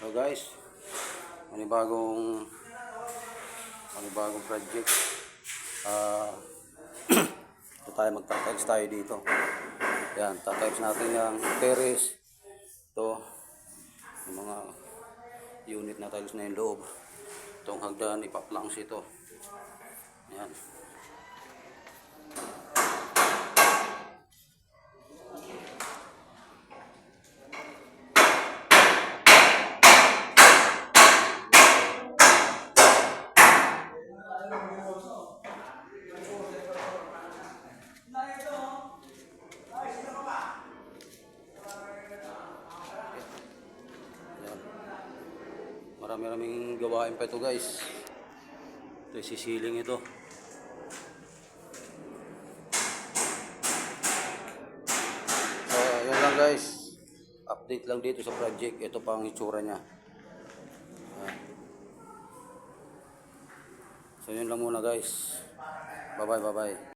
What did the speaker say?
So guys, panibagong panibagong project. Ah, ito tayo magtatiles tayo dito. Yan, tatiles natin yung terrace. Ito, yung mga unit na tiles na yung loob. Itong hagdan, ipaplanks ito. Yan. Marami-raming gawain pa ito guys. Ito yung sisiling ito. So, yun lang guys. Update lang dito sa project. Ito pa ang itsura niya. So, yun lang muna guys. Bye-bye, bye-bye.